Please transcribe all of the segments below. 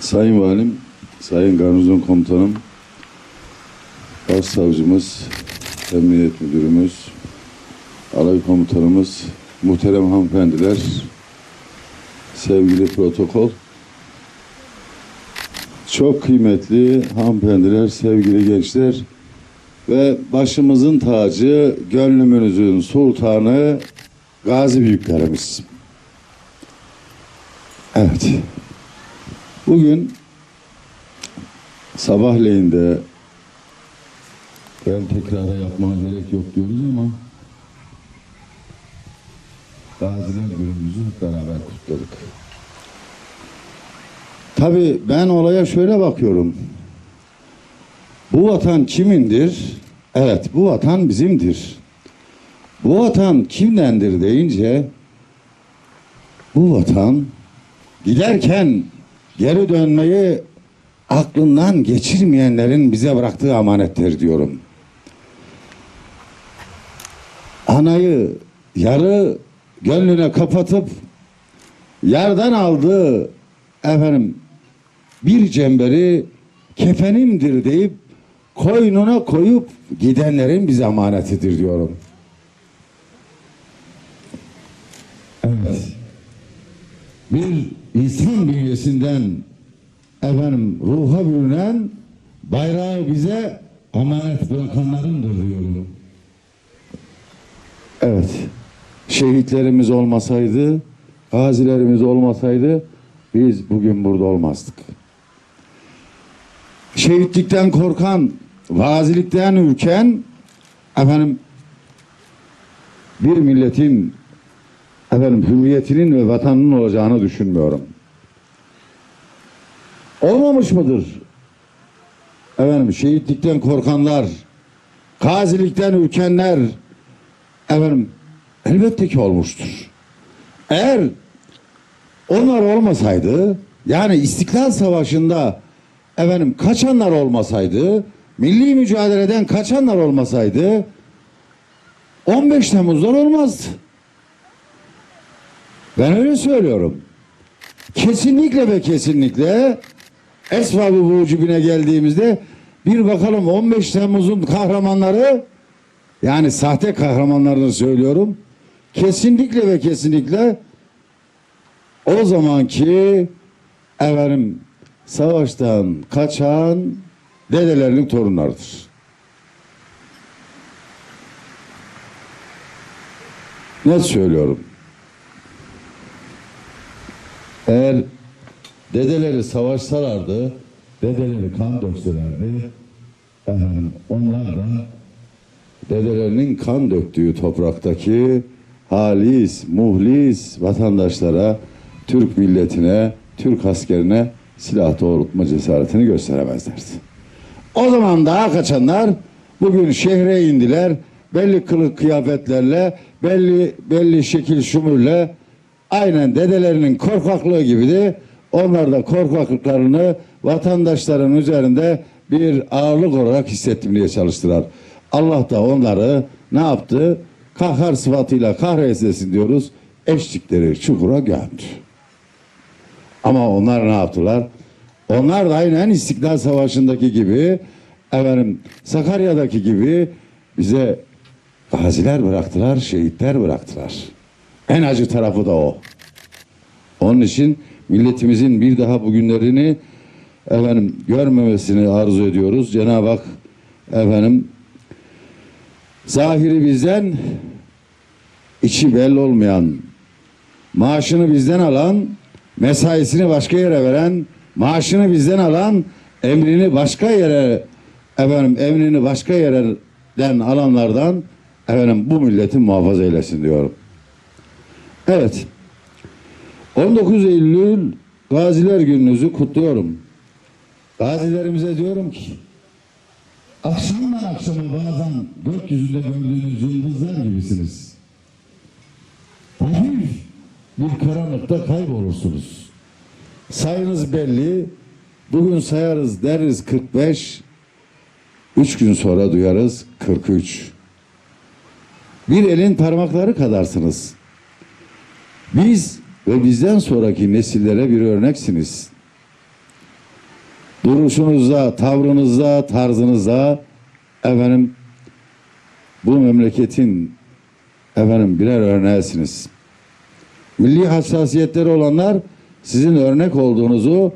Sayın Valim, Sayın Garnizon Komutanım, Başsavcımız, Emniyet Müdürümüz, Alay Komutanımız, muhterem hanımefendiler, sevgili protokol, çok kıymetli hanımefendiler, sevgili gençler ve başımızın tacı, gönlümüzün sultanı Gazi Büyüklerimiz. Evet. Bugün sabahleyin de ben tekrara yapmaya gerek yok diyoruz ama Gaziler günümüzü hep beraber kutladık. Tabii ben olaya şöyle bakıyorum. Bu vatan kimindir? Evet bu vatan bizimdir. Bu vatan kimdendir deyince bu vatan giderken geri dönmeyi aklından geçirmeyenlerin bize bıraktığı amanettir diyorum. Anayı yarı gönlüne kapatıp yerden aldığı efendim bir cemberi kefenimdir deyip koynuna koyup gidenlerin bize amanetidir diyorum. Evet. Bir insan bünyesinden efendim ruha bürünen bayrağı bize emanet bırakanlarındır diyorum. Evet. Şehitlerimiz olmasaydı, gazilerimiz olmasaydı biz bugün burada olmazdık. Şehitlikten korkan, vazilikten ürken efendim bir milletin efendim hürriyetinin ve vatanının olacağını düşünmüyorum. Olmamış mıdır? Efendim şehitlikten korkanlar, gazilikten ürkenler efendim elbette ki olmuştur. Eğer onlar olmasaydı yani İstiklal Savaşı'nda efendim kaçanlar olmasaydı milli mücadeleden kaçanlar olmasaydı 15 Temmuz'dan olmazdı. Ben öyle söylüyorum. Kesinlikle ve kesinlikle Esbab-ı Vucubine geldiğimizde bir bakalım 15 Temmuz'un kahramanları yani sahte kahramanlarını söylüyorum. Kesinlikle ve kesinlikle o zamanki efendim savaştan kaçan dedelerinin torunlarıdır. Net söylüyorum. Eğer dedeleri savaşsalardı, dedeleri kan dökselerdi, efendim, onlar da dedelerinin kan döktüğü topraktaki halis, muhlis vatandaşlara, Türk milletine, Türk askerine silah doğrultma cesaretini gösteremezlerdi. O zaman daha kaçanlar bugün şehre indiler. Belli kılık kıyafetlerle, belli belli şekil şumurla aynen dedelerinin korkaklığı gibi de onlar da korkaklıklarını vatandaşların üzerinde bir ağırlık olarak hissettirmeye çalıştılar. Allah da onları ne yaptı? Kahhar sıfatıyla kahretsin diyoruz. Eşlikleri çukura gömdü. Ama onlar ne yaptılar? Onlar da aynen İstiklal Savaşı'ndaki gibi efendim Sakarya'daki gibi bize gaziler bıraktılar, şehitler bıraktılar. En acı tarafı da o. Onun için milletimizin bir daha bugünlerini efendim görmemesini arzu ediyoruz. Cenab-ı Hak efendim zahiri bizden içi belli olmayan maaşını bizden alan mesaisini başka yere veren maaşını bizden alan emrini başka yere efendim emrini başka yerden alanlardan efendim bu milleti muhafaza eylesin diyorum. Evet. 19 Eylül Gaziler Gününüzü kutluyorum. Gazilerimize diyorum ki akşamdan akşama bazen gökyüzünde gördüğünüz yıldızlar gibisiniz. Hafif bir karanlıkta kaybolursunuz. Sayınız belli. Bugün sayarız deriz 45. Üç gün sonra duyarız 43. Bir elin parmakları kadarsınız. Biz ve bizden sonraki nesillere bir örneksiniz. duruşunuzda, tavrınızda, tarzınızda efendim bu memleketin efendim birer örneğisiniz. Milli hassasiyetleri olanlar sizin örnek olduğunuzu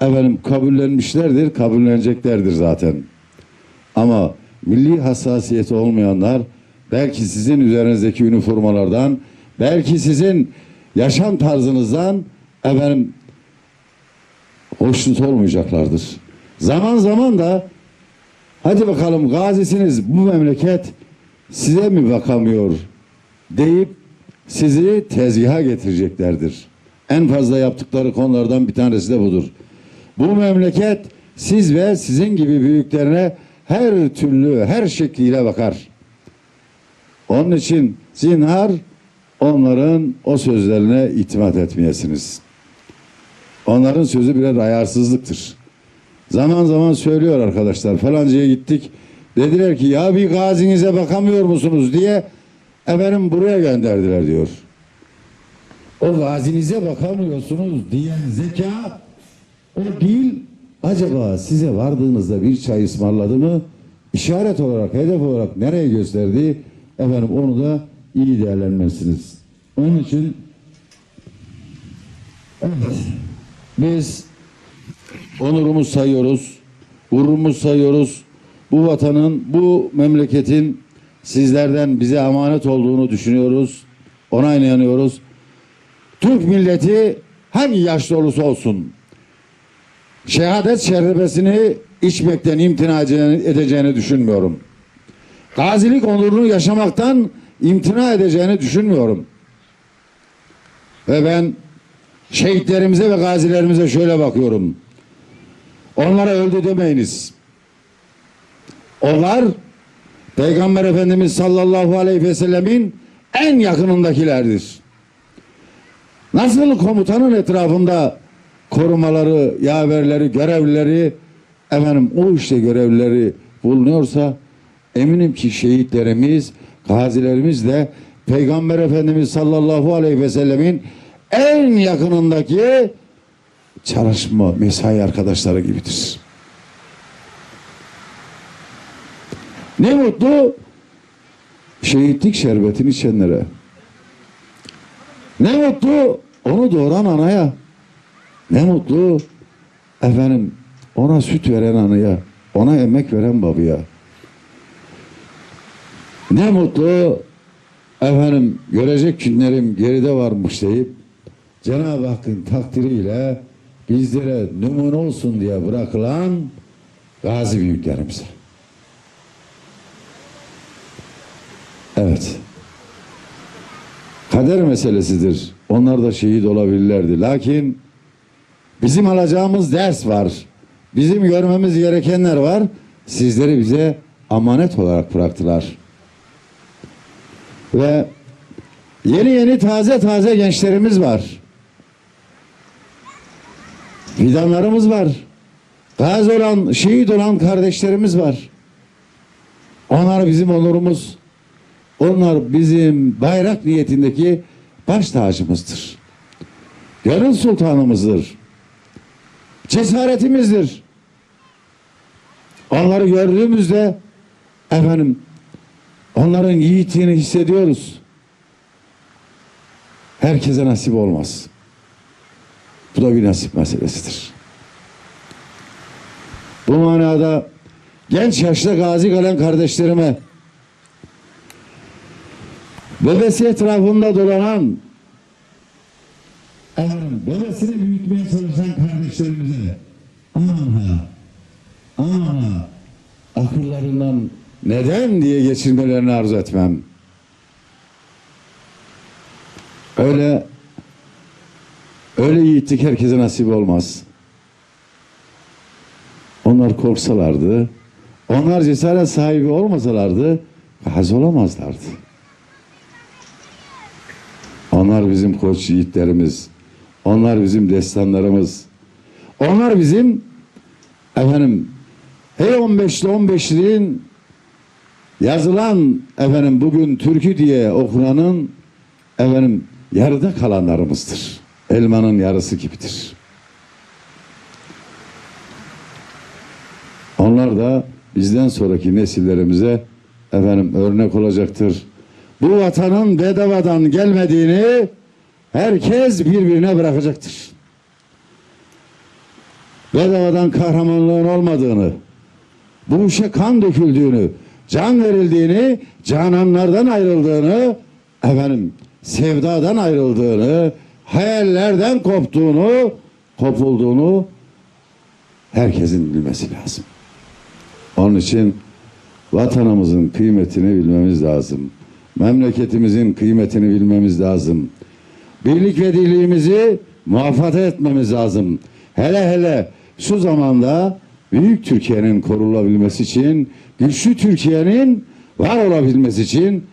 efendim kabullenmişlerdir, kabulleneceklerdir zaten. Ama milli hassasiyeti olmayanlar belki sizin üzerinizdeki üniformalardan, belki sizin yaşam tarzınızdan efendim hoşnut olmayacaklardır. Zaman zaman da hadi bakalım gazisiniz bu memleket size mi bakamıyor deyip sizi tezgaha getireceklerdir. En fazla yaptıkları konulardan bir tanesi de budur. Bu memleket siz ve sizin gibi büyüklerine her türlü, her şekliyle bakar. Onun için zinhar onların o sözlerine itimat etmeyesiniz. Onların sözü birer ayarsızlıktır. Zaman zaman söylüyor arkadaşlar falancaya gittik. Dediler ki ya bir gazinize bakamıyor musunuz diye efendim buraya gönderdiler diyor. O gazinize bakamıyorsunuz diyen zeka o değil acaba size vardığınızda bir çay ısmarladı mı işaret olarak hedef olarak nereye gösterdi efendim onu da iyi değerlenmezsiniz. Onun için evet biz onurumuz sayıyoruz, gururumuz sayıyoruz. Bu vatanın, bu memleketin sizlerden bize emanet olduğunu düşünüyoruz. Ona inanıyoruz. Türk milleti hangi yaşta olursa olsun şehadet şerbesini içmekten imtina edeceğini düşünmüyorum. Gazilik onurunu yaşamaktan imtina edeceğini düşünmüyorum. Ve ben şehitlerimize ve gazilerimize şöyle bakıyorum. Onlara öldü demeyiniz. Onlar Peygamber Efendimiz sallallahu aleyhi ve sellemin en yakınındakilerdir. Nasıl komutanın etrafında korumaları, yaverleri, görevlileri efendim o işte görevlileri bulunuyorsa eminim ki şehitlerimiz, gazilerimiz de Peygamber Efendimiz sallallahu aleyhi ve sellemin en yakınındaki çalışma, mesai arkadaşları gibidir. Ne mutlu şehitlik şerbetini içenlere. Ne mutlu onu doğuran anaya. Ne mutlu efendim ona süt veren anaya, ona emek veren babaya. Ne mutlu efendim görecek günlerim geride varmış deyip Cenab-ı Hakk'ın takdiriyle bizlere numune olsun diye bırakılan gazi büyüklerimize. Evet. Kader meselesidir. Onlar da şehit olabilirlerdi. Lakin bizim alacağımız ders var. Bizim görmemiz gerekenler var. Sizleri bize amanet olarak bıraktılar. Ve yeni yeni taze taze gençlerimiz var. Fidanlarımız var. Gazi olan, şehit olan kardeşlerimiz var. Onlar bizim onurumuz. Onlar bizim bayrak niyetindeki baş tacımızdır. Gönül sultanımızdır. Cesaretimizdir. Onları gördüğümüzde efendim onların yiğitliğini hissediyoruz. Herkese nasip olmaz. Bu da bir nasip meselesidir. Bu manada genç yaşta gazi kalan kardeşlerime bebesi etrafında dolanan efendim, bebesini büyütmeye çalışan kardeşlerimize aman ha aman ha akıllarından neden diye geçirmelerini arzu etmem. Öyle öyle yiğitlik herkese nasip olmaz. Onlar korksalardı, onlar cesaret sahibi olmasalardı gazi olamazlardı. Onlar bizim koç yiğitlerimiz. Onlar bizim destanlarımız. Onlar bizim efendim hey 15'li 15'liğin yazılan efendim bugün türkü diye okunanın efendim yarıda kalanlarımızdır. Elmanın yarısı gibidir. Onlar da bizden sonraki nesillerimize efendim örnek olacaktır. Bu vatanın bedavadan gelmediğini herkes birbirine bırakacaktır. Bedavadan kahramanlığın olmadığını, bu işe kan döküldüğünü, can verildiğini, cananlardan ayrıldığını, efendim sevdadan ayrıldığını, hayallerden koptuğunu, kopulduğunu herkesin bilmesi lazım. Onun için vatanımızın kıymetini bilmemiz lazım. Memleketimizin kıymetini bilmemiz lazım. Birlik ve dirliğimizi muhafaza etmemiz lazım. Hele hele şu zamanda büyük Türkiye'nin korulabilmesi için, güçlü Türkiye'nin var olabilmesi için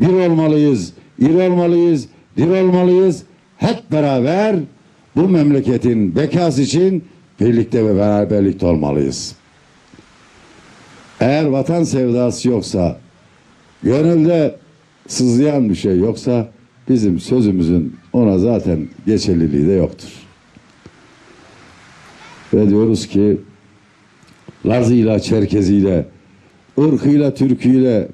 bir olmalıyız, iri olmalıyız, dir olmalıyız. Hep beraber bu memleketin bekası için birlikte ve beraberlikte olmalıyız. Eğer vatan sevdası yoksa, gönülde sızlayan bir şey yoksa bizim sözümüzün ona zaten geçerliliği de yoktur. Ve diyoruz ki Lazıyla, Çerkeziyle, ırkıyla, Türküyle,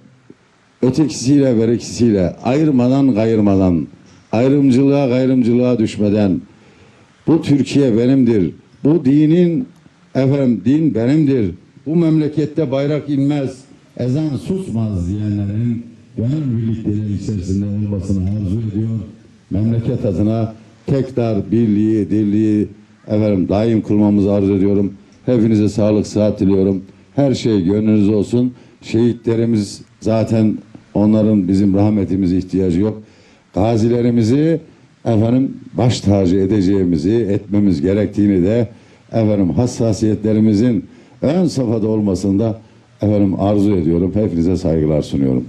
ötekisiyle, berekisiyle ayırmadan gayırmadan, ayrımcılığa gayrımcılığa düşmeden bu Türkiye benimdir, bu dinin efendim din benimdir, bu memlekette bayrak inmez, ezan susmaz diyenlerin gönül birlikleri içerisinde olmasını arzu ediyor. Memleket adına tekrar birliği, dirliği efendim daim kılmamızı arzu ediyorum. Hepinize sağlık, sıhhat diliyorum. Her şey gönlünüz olsun. Şehitlerimiz zaten onların bizim rahmetimize ihtiyacı yok. Gazilerimizi efendim baş tacı edeceğimizi, etmemiz gerektiğini de efendim hassasiyetlerimizin ön safhada olmasında efendim arzu ediyorum. Hepinize saygılar sunuyorum.